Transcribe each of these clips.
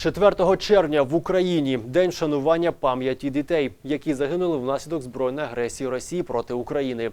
4 червня в Україні день вшанування пам'яті дітей, які загинули внаслідок збройної агресії Росії проти України.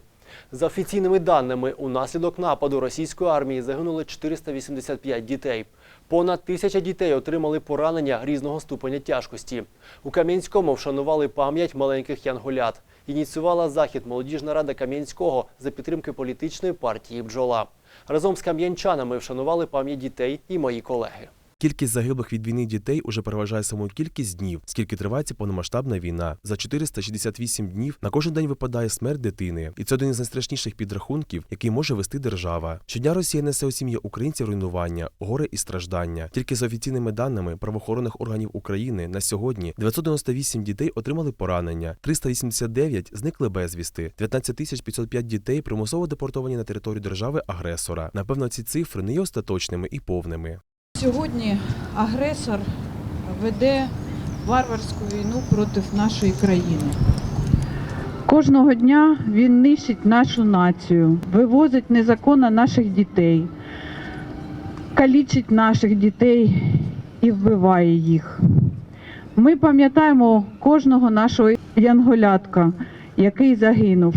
За офіційними даними, унаслідок нападу російської армії загинули 485 дітей. Понад тисяча дітей отримали поранення різного ступеня тяжкості. У Кам'янському вшанували пам'ять маленьких янголят. Ініціювала захід молодіжна рада Кам'янського за підтримки політичної партії Бджола. Разом з кам'янчанами вшанували пам'ять дітей і мої колеги. Кількість загиблих від війни дітей уже переважає саму кількість днів, скільки триває ця повномасштабна війна. За 468 днів на кожен день випадає смерть дитини, і це один із найстрашніших підрахунків, який може вести держава. Щодня Росія несе у сім'ї українців руйнування, горе і страждання. Тільки за офіційними даними правоохоронних органів України на сьогодні 998 дітей отримали поранення, 389 зникли безвісти, 19 тисяч 505 дітей примусово депортовані на територію держави-агресора. Напевно, ці цифри не є остаточними і повними. Сьогодні агресор веде варварську війну проти нашої країни. Кожного дня він нищить нашу націю, вивозить незаконно наших дітей, калічить наших дітей і вбиває їх. Ми пам'ятаємо кожного нашого янголятка, який загинув.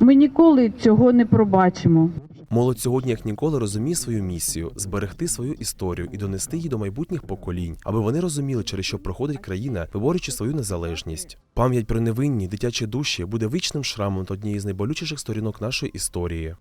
Ми ніколи цього не пробачимо. Молодь сьогодні, як ніколи, розуміє свою місію зберегти свою історію і донести її до майбутніх поколінь, аби вони розуміли, через що проходить країна, виборючи свою незалежність. Пам'ять про невинні дитячі душі буде вічним шрамом та однією з найболючіших сторінок нашої історії.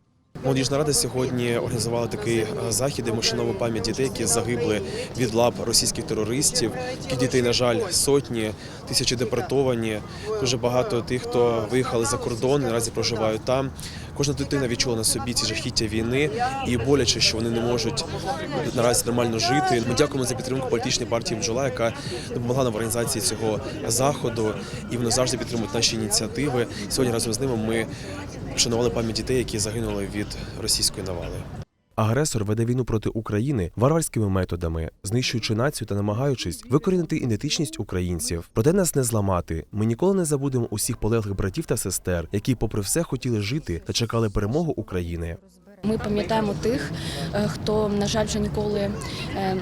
Молодіжна рада сьогодні організувала такий е, захід, де ми пам'ять дітей, які загибли від лап російських терористів. Таких дітей, на жаль, сотні, тисячі депортовані. Дуже багато тих, хто виїхали за кордон, наразі проживають там. Кожна дитина відчула на собі ці жахіття війни і боляче, що вони не можуть наразі нормально жити. Ми дякуємо за підтримку політичної партії Бджола, яка допомогла нам в організації цього заходу, і вони завжди підтримують наші ініціативи. Сьогодні разом з ними ми вшанували пам'ять дітей, які загинули від російської навали. Агресор веде війну проти України варварськими методами, знищуючи націю та намагаючись викорінити ідентичність українців. Проте нас не зламати. Ми ніколи не забудемо усіх полеглих братів та сестер, які, попри все, хотіли жити та чекали перемогу України. Ми пам'ятаємо тих, е, хто, на жаль, вже ніколи е,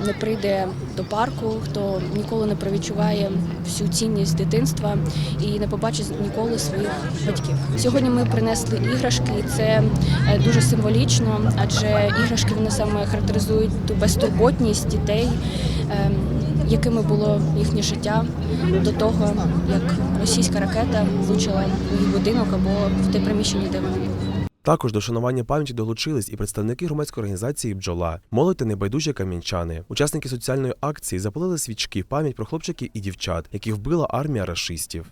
не прийде до парку, хто ніколи не провідчуває всю цінність дитинства і не побачить ніколи своїх батьків. Сьогодні ми принесли іграшки, і це е, дуже символічно, адже іграшки вони саме характеризують ту безтурботність дітей, якими було їхнє життя до того, як російська ракета влучила їх будинок або в те приміщення, де вони. Також до шанування пам'яті долучились і представники громадської організації Бджола, молодь та небайдужі кам'янчани. Учасники соціальної акції запалили свічки в пам'ять про хлопчиків і дівчат, яких вбила армія рашистів.